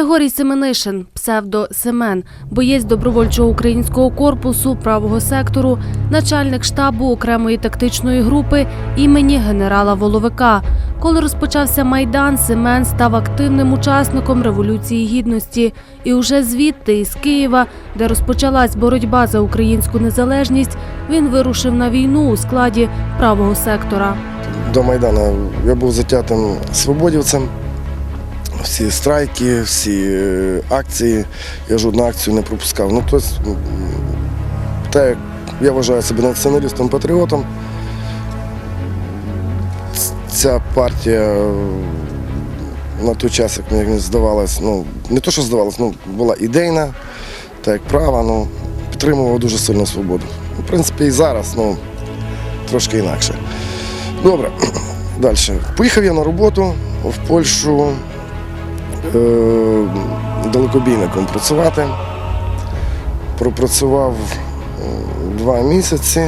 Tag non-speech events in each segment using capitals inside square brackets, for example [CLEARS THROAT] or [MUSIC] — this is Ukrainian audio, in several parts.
Григорій Семенишин, псевдо Семен, боєць добровольчого українського корпусу правого сектору, начальник штабу окремої тактичної групи імені генерала Воловика. Коли розпочався майдан, Семен став активним учасником революції гідності. І уже звідти, із Києва, де розпочалась боротьба за українську незалежність, він вирушив на війну у складі правого сектора. До Майдану я був затятим свободівцем. Всі страйки, всі е, акції. Я жодну акцію не пропускав. Ну, тобто, так я вважаю себе націоналістом патріотом. Ця партія е, на той час, як мені здавалось, ну не то, що здавалось, ну була ідейна, так як права, ну підтримувала дуже сильно свободу. В принципі, і зараз, ну трошки інакше. Добре, [CLEARS THROAT] далі. Поїхав я на роботу в Польщу далекобійником працювати. Пропрацював е, два місяці.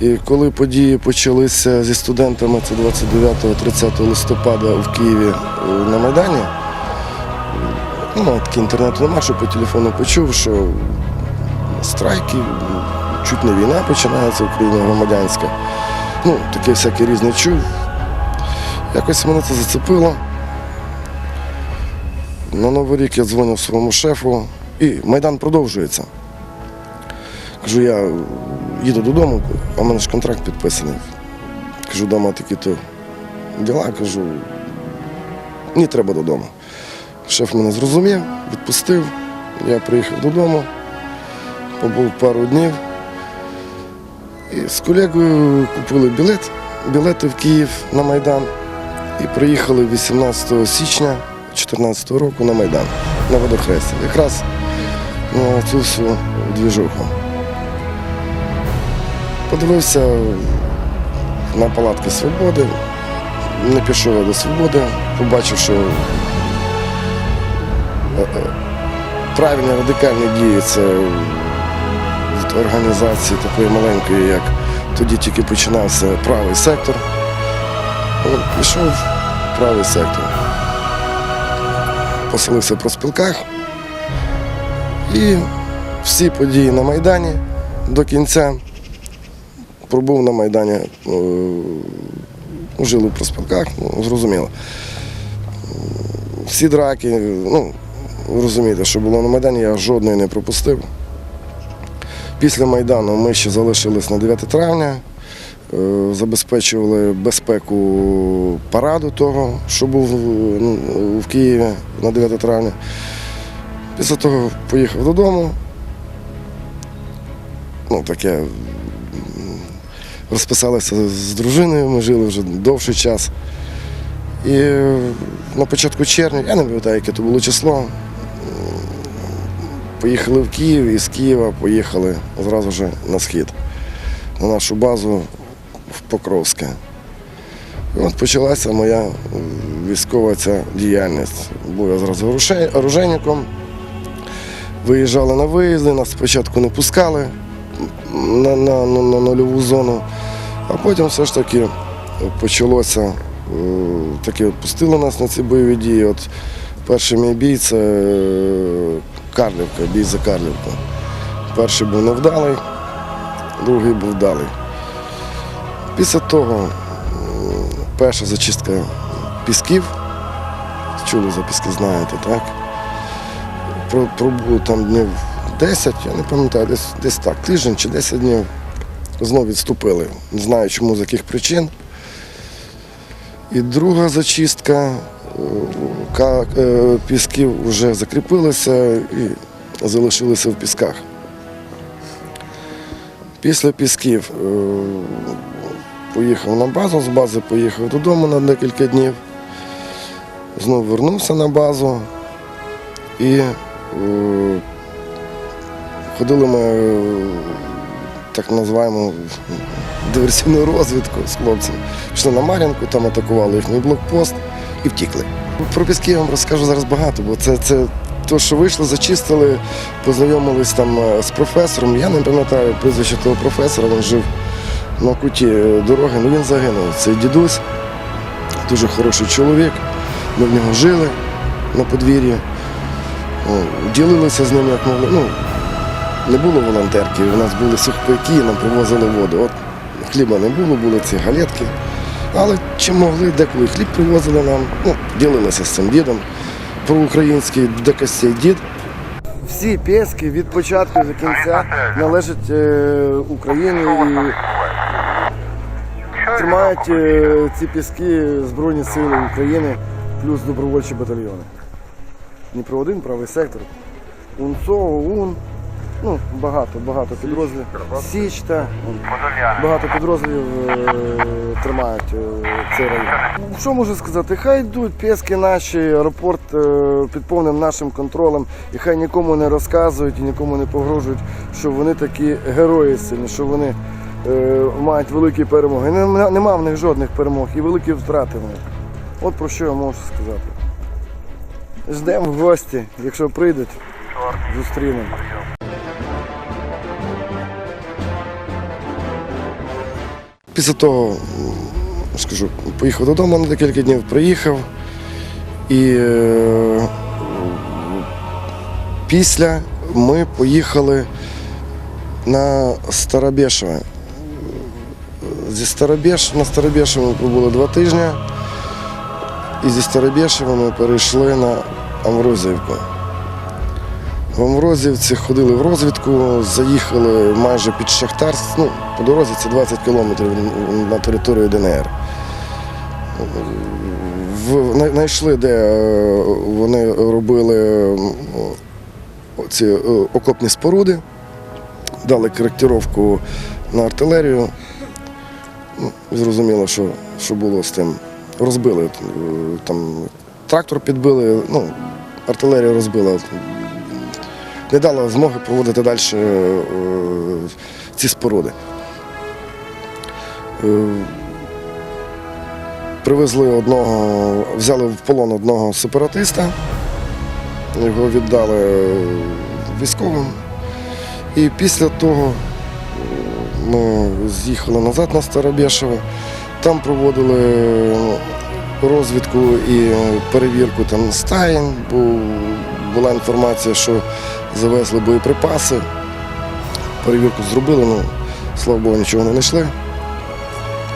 І коли події почалися зі студентами, це 29-30 листопада в Києві е, на Майдані, ну, таки інтернету нема, що по телефону почув, що страйки, чуть не війна починається в Україні громадянська. Ну, таке всяке різне чув. Якось мене це зацепило. На Новий рік я дзвонив своєму шефу і Майдан продовжується. Кажу, я їду додому, а в мене ж контракт підписаний. Кажу, вдома такі-то діла, кажу, мені треба додому. Шеф мене зрозумів, відпустив. Я приїхав додому, побув пару днів. І з колегою купили білет, білети в Київ на Майдан і приїхали 18 січня 2014 року на Майдан, на водохресті. Якраз на цю всю двіжуху. Подивився на палатки свободи, не пішов до свободи, побачив, що е, е, правильні радикальні дії це від організації такої маленької, як тоді тільки починався правий сектор. Пішов в правий сектор. Поселився в проспілках. І всі події на Майдані до кінця пробув на Майдані, е, жили в проспілках, ну, зрозуміло. Всі драки, ну, розумієте, що було на Майдані, я жодної не пропустив. Після Майдану ми ще залишились на 9 травня, забезпечували безпеку параду того, що був ну, в Києві на 9 травня. Після того поїхав додому. Ну, таке розписалися з дружиною, ми жили вже довший час. І е, на початку червня, я не пам'ятаю, яке то було число, Поїхали в Київ і з Києва поїхали зразу ж на схід, на нашу базу в Покровське. От почалася моя військова ця діяльність. Був я зразу оружейником, виїжджали на виїзди, нас спочатку не пускали на, на, на, на нульову зону, а потім все ж таки почалося, е, таки пустили нас на ці бойові дії. От перший мій бій це е, Карлівка, бій за Карлівку. Перший був невдалий, другий був вдалий. Після того перша зачистка пісків. Чули за піски, знаєте, так? Про- Пробули там днів 10, я не пам'ятаю, десь, десь так, тиждень чи 10 днів. Знову відступили. Не знаю чому, з яких причин. І друга зачистка е, е, пісків вже закріпилися і залишилися в пісках. Pісля пісків е, поїхав на базу, з бази поїхав додому на декілька днів. Знову вернувся на базу і е, ходили ми, е, так називаємо, диверсійну розвідку з хлопцями. Пішли на Мар'їнку, там атакували їхній блокпост і втікли. Про піски я вам розкажу зараз багато, бо це, це то, що вийшли, зачистили, познайомились там е, з професором. Я не пам'ятаю прізвище того професора, він жив на куті е, дороги, але він загинув. Цей дідусь, дуже хороший чоловік. Ми в нього жили на подвір'ї. Ну, ділилися з ними як могли. Ну, не було волонтерки, у нас були сухпайки, нам привозили воду. От хліба не було, були ці галетки. Але чим могли, деколи хліб привозили нам, ну, ділилися з цим дідом. Проукраїнський до костей дід. Всі пески від початку до кінця належать е, Україні і тримають е, ці піски Збройні Сили України плюс добровольчі батальйони. Дніпро 1 правий сектор, УНЦО, ОУН, ну, багато, багато підрозділів. Січта, багато підрозділів е, тримають е, цей район. Що можу сказати? Хай йдуть піски наші, аеропорт е, під повним нашим контролем, і хай нікому не розказують і нікому не погрожують, що вони такі герої сильні, що вони е, мають великі перемоги. Нема, нема в них жодних перемог і великі втрати в них. От про що я можу сказати. Ждемо в гості, якщо прийдуть, зустрінемо. Після того, скажу, поїхав додому на декілька днів, приїхав. І е, після ми поїхали на Старобєшеве. Зі Старобєш, на Старобєшеве ми пробули два тижні. І зі Старобєшева ми перейшли на Амврозівку. В Амврозівці ходили в розвідку, заїхали майже під Шахтар. Ну, по дорозі це 20 кілометрів на територію ДНР. В- най- Знайшли, де е, вони робили ці е, окопні споруди, дали коректировку на артилерію. Ну, Зрозуміло, що, що було з тим. Розбили е, там трактор підбили, ну, артилерія розбила. Не дала змоги проводити далі е, ці споруди. Е, Привезли одного, взяли в полон одного сепаратиста, його віддали військовим. І після того ми з'їхали назад на Старобєшево. Там проводили е, розвідку і перевірку там стаєнь, бо була інформація, що завезли боєприпаси. Перевірку зробили, ну, слава Богу, нічого не знайшли.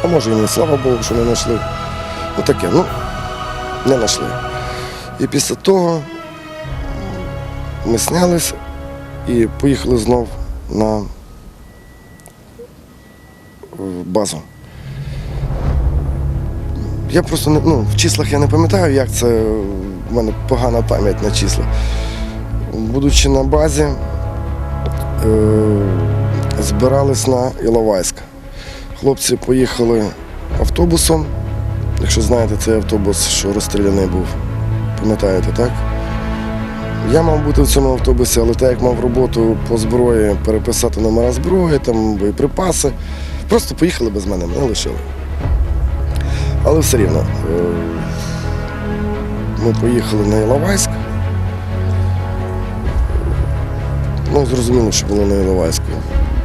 А може і не слава Богу, що не знайшли. Ну таке, ну, не знайшли. І після того ми знялись і поїхали знов на базу. Я просто ну, в числах я не пам'ятаю, як це в мене погана пам'ять на числа. Будучи на базі, е, збирались на Іловайськ. Хлопці поїхали автобусом. Якщо знаєте, цей автобус, що розстріляний був, пам'ятаєте, так? Я мав бути в цьому автобусі, але так як мав роботу по зброї, переписати номера зброї, там боєприпаси, просто поїхали без мене, мене лишили. Але все рівно. е, Ми поїхали на Іловайськ. Ну, зрозуміло, що було на Іловайську.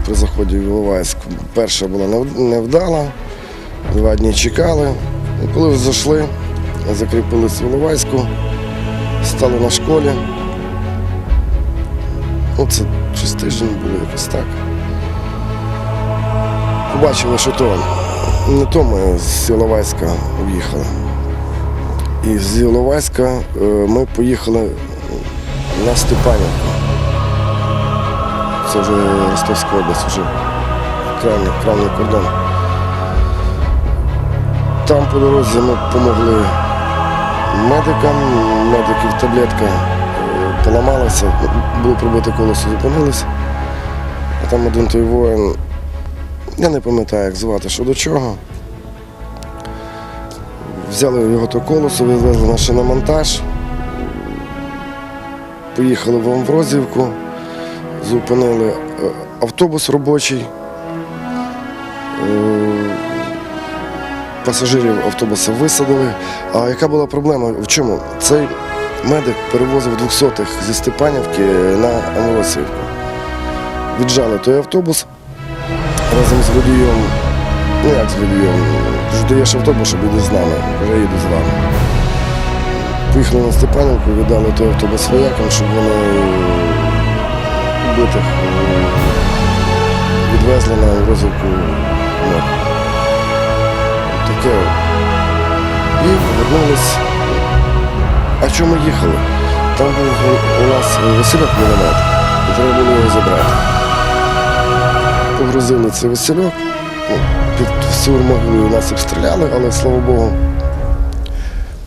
При заході в Іловайськ перша була невдала, два дні чекали. Коли зайшли, закріпились в Іловайську, стали на школі. Це щось тиждень було якось так. Побачили, що то не то ми з Іловайська уїхали. І з Іловайська е, ми поїхали на Степанівку. Це вже Ростовська область, вже крайній, крайній кордон. Там по дорозі ми допомогли медикам, медиків таблетка поламалася, було пробите колесо, зупинилися. А там один той воїн, я не пам'ятаю, як звати, що до чого. Взяли його то колесо, вивезли на шиномонтаж, поїхали в Амврозівку, зупинили е, автобус робочий. Е, Пасажирів автобуса висадили. А яка була проблема? В чому? Цей медик перевозив 200-х зі Степанівки на Амвросівку. Віджали той автобус разом з водієм. Ну як з водієм? Даєш автобус, щоб іди з нами, вже їду з вами. Поїхали на Степанівку, віддали той автобус воякам, щоб вони вбитих е, відвезли на розвитку. Таке. І повернулись. А чому ми їхали? Там був у нас Васильок міномет, і треба було його забрати. Погрузили цей Васильок, ну, під всю могилу нас обстріляли, але слава Богу,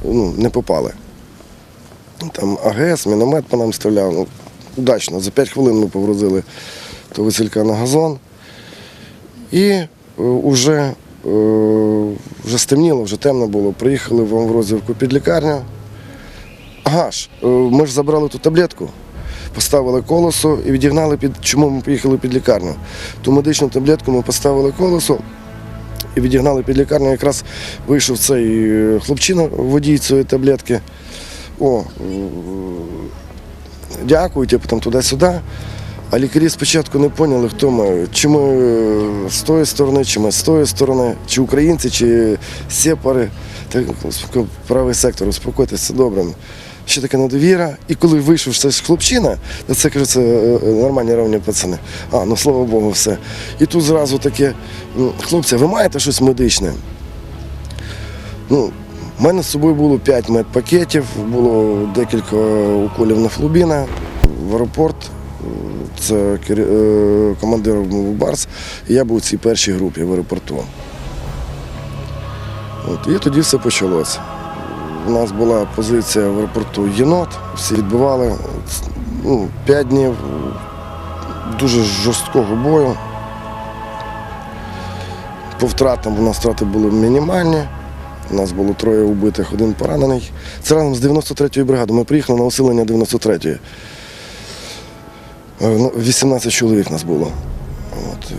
ну, не попали. Там АГС, міномет по нам стріляв. Ну, удачно, за 5 хвилин ми погрузили того Василька на газон. І е, вже, е, вже стемніло, вже темно було. Приїхали в Амврозівку під лікарню. Ага ж, е, ми ж забрали ту таблетку, поставили колесо і відігнали під. Чому ми поїхали під лікарню? Ту медичну таблетку ми поставили колесо і відігнали під лікарню. Якраз вийшов цей е, хлопчина, водій цієї таблетки. О, дякую, типу там туди-сюди. А лікарі спочатку не поняли, хто ми, чи ми е, з тої сторони, чи ми з тої сторони, чи українці, чи сепари. Так, правий сектор, успокойтесь, добре. Ще така недовіра. І коли вийшов цей хлопчина, я це кажу, це е, е, нормальні равні пацани. А, ну слава Богу, все. І тут зразу таке, хлопці, ви маєте щось медичне? Ну, у мене з собою було 5 медпакетів, було декілька уколів на флубіна. В аеропорт це е, командир Барс, і я був у цій першій групі в аеропорту. От, і тоді все почалося. У нас була позиція в аеропорту єнот, всі відбивали ну, 5 днів дуже жорсткого бою. По втратам у нас втрати були мінімальні. У нас було троє убитих, один поранений. Це разом з 93-ї бригади. Ми приїхали на усилення 93-ї. Е, ну, 18 чоловік нас було. От. е,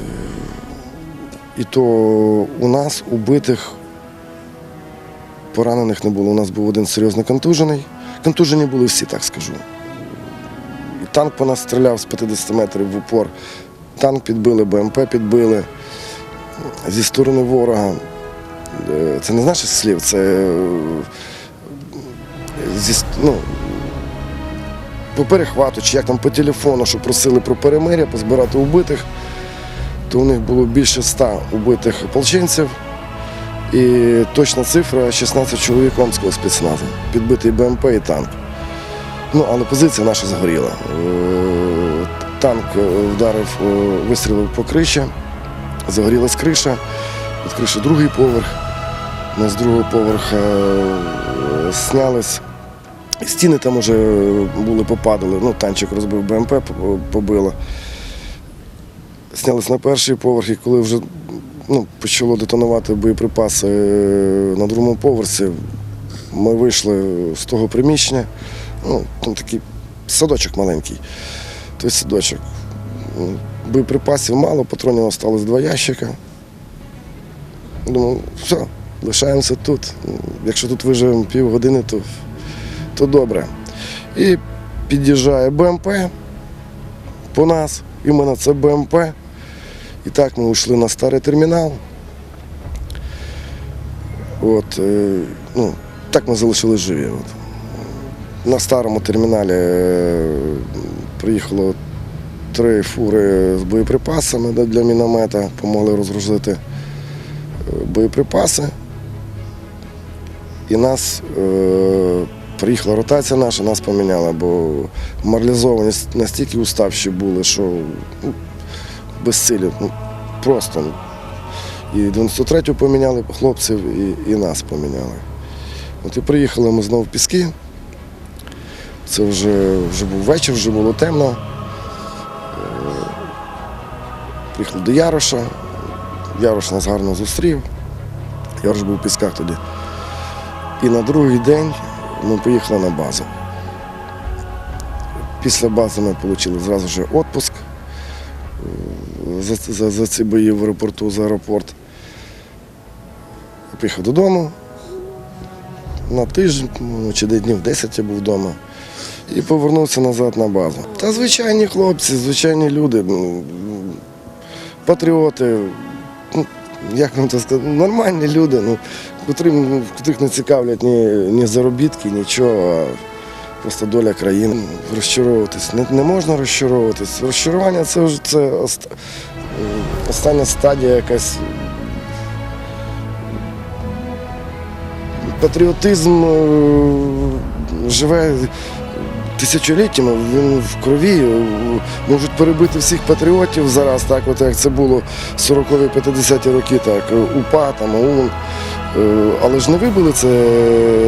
І то у нас убитих поранених не було. У нас був один серйозно контужений. Контужені були всі, так скажу. Танк по нас стріляв з 50 метрів в упор. Танк підбили, БМП підбили. Зі сторони ворога. Е, Це не з наших слів, це е, зі, ну, по перехвату, чи як там по телефону, що просили про перемиря, позбирати убитих, то у них було більше ста убитих ополченців. І точна цифра 16 чоловік Омського спецназу, підбитий БМП і танк. Ну, але позиція наша згоріла. Е, Танк е, вдарив, е, вистрілив по криші, загорілась криша, від криші другий поверх. Ми з другого поверха е, снялись. Стіни там вже були попадали, ну, танчик розбив БМП, побило. Снялись на перший поверх, і коли вже ну, почало детонувати боєприпаси е, на другому поверсі, ми вийшли з того приміщення. Ну, там такий садочок маленький. Той садочок. Ну, Боєприпасів мало, патронів залишилось два ящика. Думаю, все, лишаємося тут. Якщо тут виживемо півгодини, то, то добре. І під'їжджає БМП по нас, і ми на це БМП. І так ми йшли на старий термінал. От, е, ну, так ми залишились живі. От. На старому терміналі е, приїхало три фури з боєприпасами для міномета, допомогли розгрузити е, боєприпаси. І нас е, приїхала ротація наша, нас поміняла, бо моралізовані настільки уставші були, що ну, безсилі. Ну, просто. ну. І 93-ю поміняли хлопців, і, і нас поміняли. От і приїхали ми знову в Піски. Це вже, вже був вечір, вже було темно. Е, Приїхали до Яроша. Ярош нас гарно зустрів. Ярош був в Пісках тоді. І на другий день ми поїхали на базу. Після бази ми отримали зразу ж відпуск за, за, за ці бої в аеропорту, за аеропорт. Я приїхав додому. На тиждень ну, чи днів 10 я був вдома. І повернувся назад на базу. Та звичайні хлопці, звичайні люди, ну, патріоти, ну, як вам це сказати, нормальні люди. Ну, котрим, котрих не цікавлять ні, ні заробітки, нічого, просто доля країни. Розчаровуватись. Не, не можна розчаровуватись. Розчарування це вже це ост- остання стадія якась. Патріотизм е, живе тисячоліттями, він в крові. е, Можуть перебити всіх патріотів зараз, так от як це було 40-50-ті роки, так, е, УПА, там, ОУН. Е, Але ж не вибили це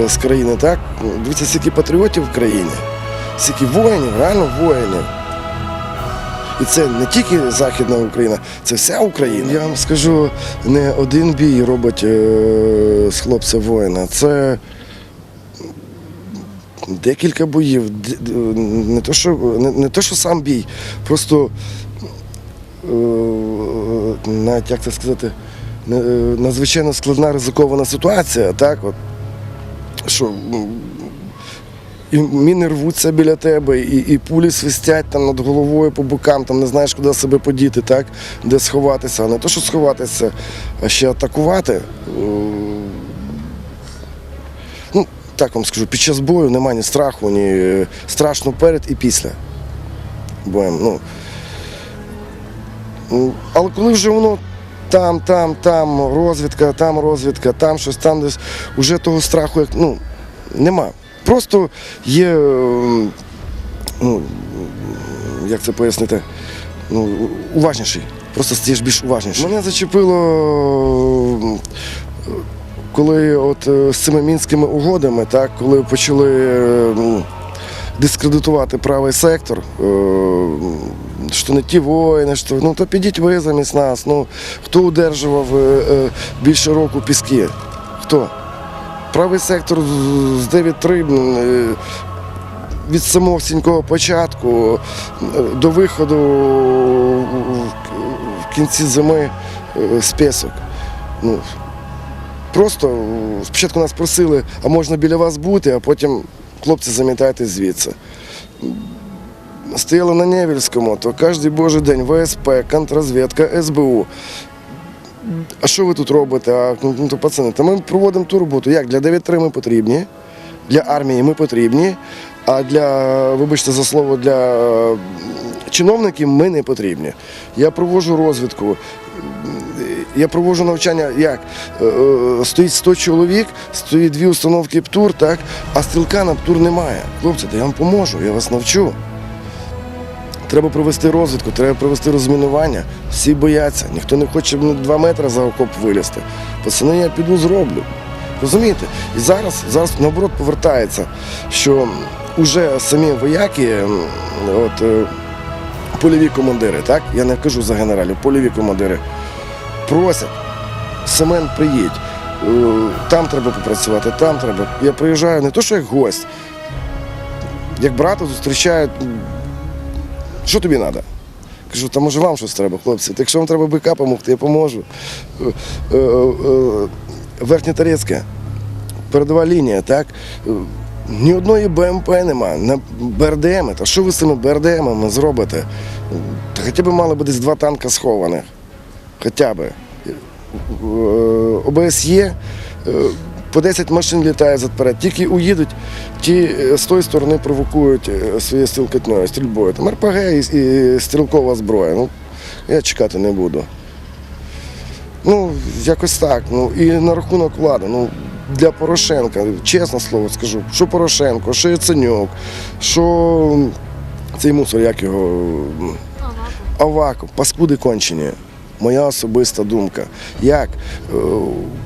з країни, так? Дивіться, скільки патріотів в країні, скільки воїнів, реально воїнів. І це не тільки Західна Україна, це вся Україна. Я вам скажу, не один бій робить е, з хлопця воїна. Це декілька боїв. Не то, що, не, не то, що сам бій, просто е, навіть як це сказати, надзвичайно складна ризикована ситуація, так? От, що і міни рвуться біля тебе, і, і пулі свистять там над головою по бокам, там не знаєш, куди себе подіти, так? де сховатися. А не то, що сховатися, а ще атакувати. Е, Ну, так вам скажу, під час бою немає ні страху, ні е, страшно перед і після боєм. Ну, Ну, але коли вже воно там, там, там розвідка, там розвідка, там щось, там десь, вже того страху як, ну, нема. Просто є, ем, ну, як це пояснити, ну, уважніший. Просто стаєш більш уважніший. Мене зачепило, ем, коли от е, з цими мінськими угодами, так, коли почали. Дискредитувати правий сектор, е, що не ті воїни, що ну то підіть ви замість нас. Ну хто удержував е, е, більше року піски? Хто? Правий сектор з- з 9-3 е, від самого сінького початку до виходу в- кінці зими з пісок. Ну, Просто спочатку нас просили, а можна біля вас бути, а потім хлопці замітайте звідси. Стояли на Невільському, то кожен божий день ВСП, контррозвідка, СБУ. А що ви тут робите? А, ну, ну, то, пацани, та ми проводимо ту роботу. Як? Для 9-3 ми потрібні, для армії ми потрібні, а для, вибачте за слово, для е, чиновників ми не потрібні. Я проводжу розвідку. Я проводжу навчання як? Е, е, Стоїть 100 чоловік, стоїть дві установки ПТУР, так? а стрілка на ПТУР немає. Хлопці, я вам поможу, я вас навчу. Треба провести розвідку, треба провести розмінування. Всі бояться, ніхто не хоче два метри за окоп вилізти. Пацани, я піду зроблю. Розумієте? І зараз, зараз наоборот повертається, що вже самі вояки, от, е, польові командири, так? Я не кажу за генералів, польові командири просять, Семен, приїдь, е, там треба попрацювати, там треба. Я приїжджаю не то, що як гость, як брата зустрічають. Що тобі треба? Кажу, та може вам щось треба, хлопці. Та якщо вам треба бика допомогти, я поможу. Е, е, Верхнє Тарецьке, передова лінія, так? Ні одної БМП нема, на БРДМ. Та що ви з цими БРДМами зробите? Та хоча б мали б десь два танка схованих. Хоча б. Е, ОБС є, е, по 10 машин літає задперед. Тільки уїдуть, ті е, з тої сторони провокують своєю стрілкотною, стрільбою. Там РПГ і стрілкова зброя. Ну, я чекати не буду. Ну, якось так. Ну, і на рахунок влади. Ну, для Порошенка, чесне слово скажу, що Порошенко, що Яценюк, що цей мусор, як його. Аваков, паскуди кончені. Моя особиста думка. Як? Е,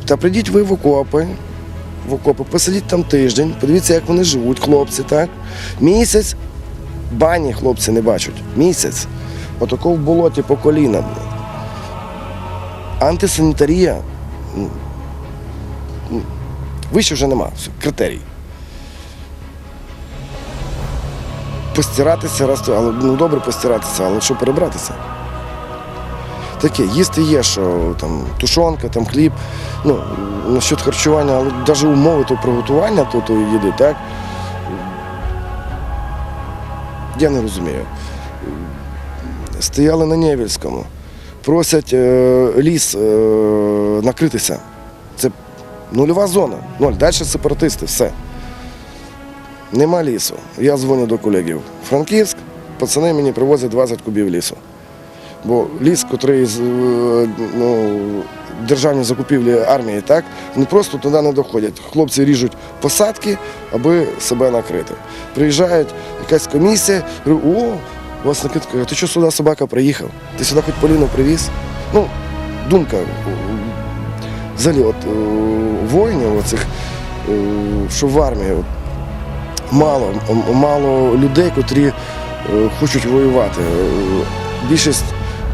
Та прийдіть ви в окопи, в окопи, посидіть там тиждень, подивіться, як вони живуть, хлопці, так? Місяць бані хлопці не бачать. Місяць. Отако в болоті по коліна. Антисанітарія. Вище вже нема. Критерій. Постиратися раз, але ну добре постиратися, але що перебратися? Таке, їсти є, що там тушонка, там хліб. Ну, насчет харчування, але навіть умови то приготування то, то їди, так? Я не розумію. Стояли на Невільському, просять е, ліс е, накритися. Це Нульова зона. Ноль. Далі сепаратисти, все. Нема лісу. Я дзвоню до колегів. Франківськ, пацани мені привозять 20 кубів лісу. Бо ліс, який з е, ну, державні закупівлі армії, так, вони просто туди не доходять. Хлопці ріжуть посадки, аби себе накрити. Приїжджають якась комісія, говорю, о, у вас накидка, ти що сюди собака приїхав? Ти сюди хоч Поліну привіз? Ну, думка. Взагалі, от е, воїнів, оцих, е, що в армії, мало, мало людей, котрі е, хочуть воювати. Е, Більшість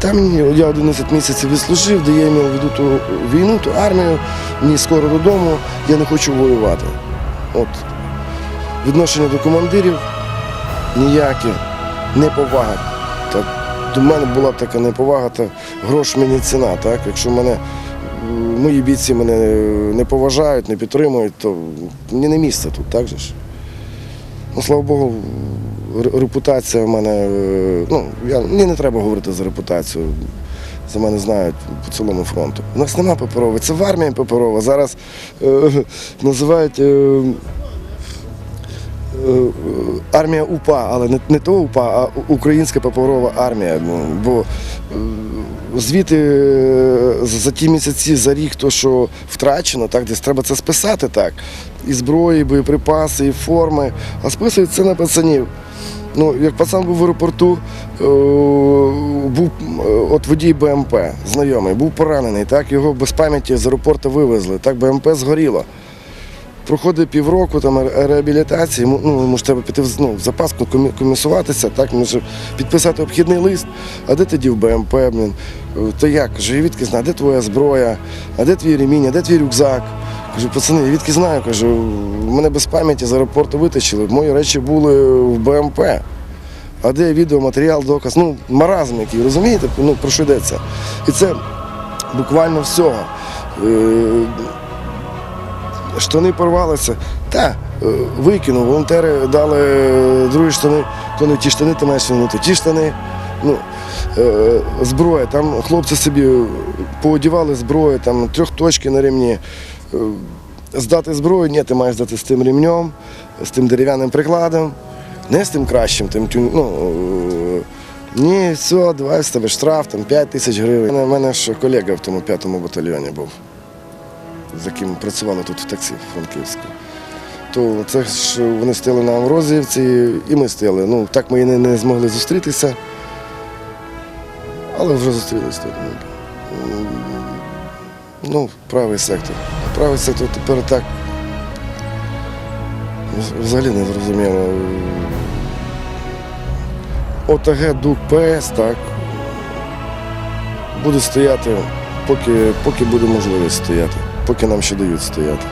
там я 11 місяців відслужив, де я мав веду ту війну, ту армію, мені скоро додому, я не хочу воювати. От. Відношення до командирів ніякі, неповага. Так, до мене була така неповага, то грош мені ціна. Так? Якщо мене, мої бійці мене не поважають, не підтримують, то мені не місце тут, так же ж. Ну, слава Богу, репутація в мене. е, Ну, я, мені не треба говорити за репутацію. За мене знають по цілому фронту. У нас нема паперови. Це в армії паперова. Зараз е, [LAUGHS] називають. Е, армія УПА, але не, не то УПА, а Українська паперова армія. Ну, бо е, звіти е, за ті місяці, за рік, то що втрачено, так, десь треба це списати так. І зброї, і боєприпаси, і форми. А списують це на пацанів. Ну, як пацан був в аеропорту, е, був е, от водій БМП, знайомий, був поранений, так, його без пам'яті з аеропорту вивезли, так, БМП згоріло. Проходить півроку там реабілітації, ну, йому ж треба піти в, ну, в запас комі- комісуватися, так, може підписати обхідний лист. А де тоді в БМП? Блін? Е, То як? Кажу, я відки знаю, де твоя зброя, а де твій ремінь, а де твій рюкзак? Кажу, пацани, я відки знаю, кажу, мене без пам'яті з аеропорту витащили, мої речі були в БМП. А де відеоматеріал, доказ? Ну, маразм який, розумієте, ну, про що йдеться? І це буквально всього. Е, штани порвалися. Та, е, викинув. Волонтери дали другі штани, то не ті штани, ти маєш вернути ті штани. Ну, е, зброя, там хлопці собі поодівали зброю, там трьохточки на ремні. Е, Здати зброю, ні, ти маєш здати з тим ремнем, з тим дерев'яним прикладом, не з тим кращим, тим тюн- ну, е, ні, все, давай з тебе штраф, там 5 тисяч гривень. У мене ж колега в тому п'ятому батальйоні був з яким працювали тут в таксі Франківську. То це ж вони стояли на Амрозівці, і ми стояли. Ну, так ми і не, не змогли зустрітися, але вже зустрілися тут. Ну, Ну, правий сектор. Правий сектор тепер так взагалі не зрозуміло. ОТГ ДУК ПС, так. Буде стояти, поки, поки буде можливість стояти, поки нам ще дають стояти.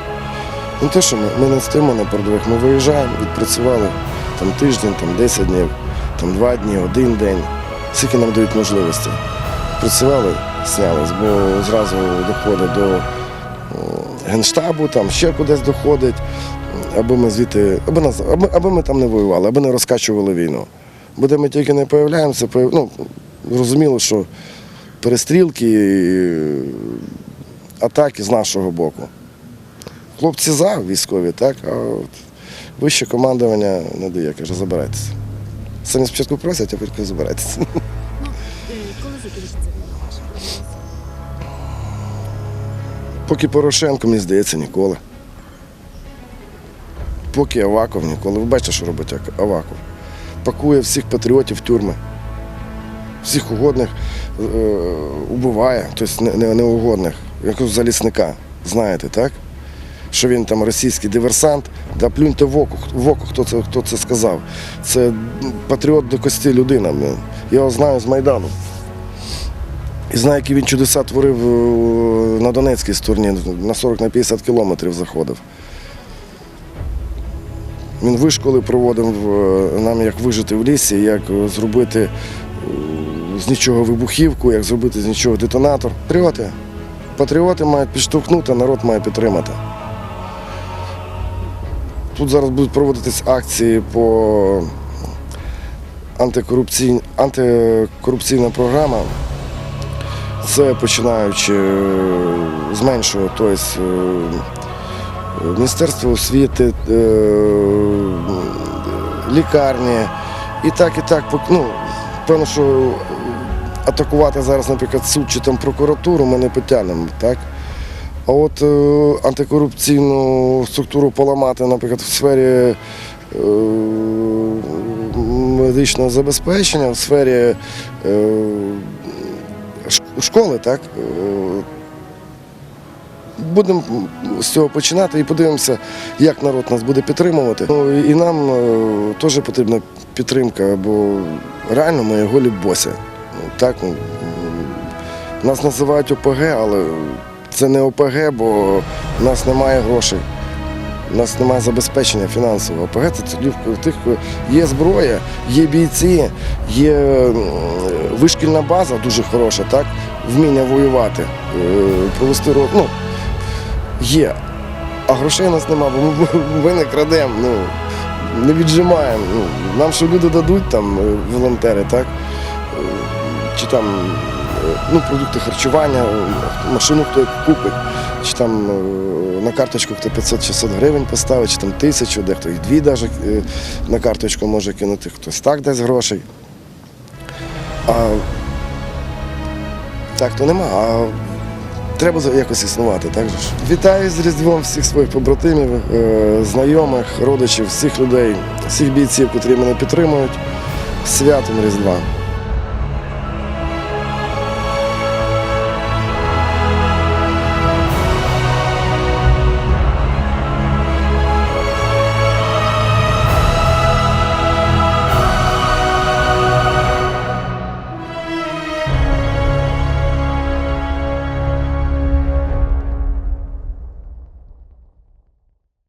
Ну те, що ми, ми не стоїмо на передових, ми виїжджаємо, відпрацювали там тиждень, там 10 днів, там 2 дні, один день. Скільки нам дають можливості. Працювали, снялись, бо зразу доходить до генштабу, там ще кудись доходить, аби ми звідти, аби, нас, аби, аби ми там не воювали, аби не розкачували війну. Бо де ми тільки не появляємося, появ- ну, зрозуміло, що перестрілки, атаки з нашого боку. Хлопці за військові, так, а от вище командування не дає, каже, забирайтеся. Самі спочатку просять, а потім забирайтеся. Коли закінчиться війна? Поки Порошенко, мені здається, ніколи. Поки Аваков ніколи. Ви бачите, що робить Аваков. Пакує всіх патріотів в тюрми. Всіх угодних е, убиває, тобто не- не- неугодних, якогось залісника. Знаєте, так? Що він там російський диверсант, да плюньте в око, в око хто, це, хто це сказав. Це патріот до кості людина. Я його знаю з Майдану. І знаю, які він чудеса творив е, на Донецькій стороні, на 40 на 50 кілометрів заходив. Він вишколи проводив е, нам, як вижити в лісі, як е, зробити з нічого вибухівку, як зробити з нічого детонатор. Патріоти. Патріоти мають підштовхнути, народ має підтримати. Тут зараз будуть проводитись акції по антикорупційній антикорупційна програма. Це починаючи е, з меншого, тобто Міністерство освіти, е, лікарні. І так, і так, ну, певно, що атакувати зараз, наприклад, суд чи там прокуратуру ми не потягнемо, так? А от е, антикорупційну структуру поламати, наприклад, в сфері е, медичного забезпечення, в сфері е, школи, так? е, Будемо з цього починати і подивимося, як народ нас буде підтримувати. Ну, і нам е, теж потрібна підтримка, бо реально ми голі босі. Так, нас називають ОПГ, але це не ОПГ, бо в нас немає грошей. У нас немає забезпечення фінансового. ОПГ це тоді в тих є зброя, є бійці, є вишкільна база дуже хороша, так? вміння воювати, е, провести ро- ну, є. А грошей у нас немає, бо ми, [LAUGHS] ми не крадемо, ну, не віджимаємо. Ну, нам що люди дадуть, там, е, волонтери, так? Е, Чи там е, ну, продукти харчування, е, машину хто купить, чи там е, на карточку хто 500-600 гривень поставить, чи там тисячу, дехто і дві навіть на карточку може кинути, хтось так дасть грошей. А так то нема. А треба якось існувати, так же ж. Вітаю з Різдвом всіх своїх побратимів, е, знайомих, родичів, всіх людей, всіх бійців, котрі мене підтримують. Святом Різдва.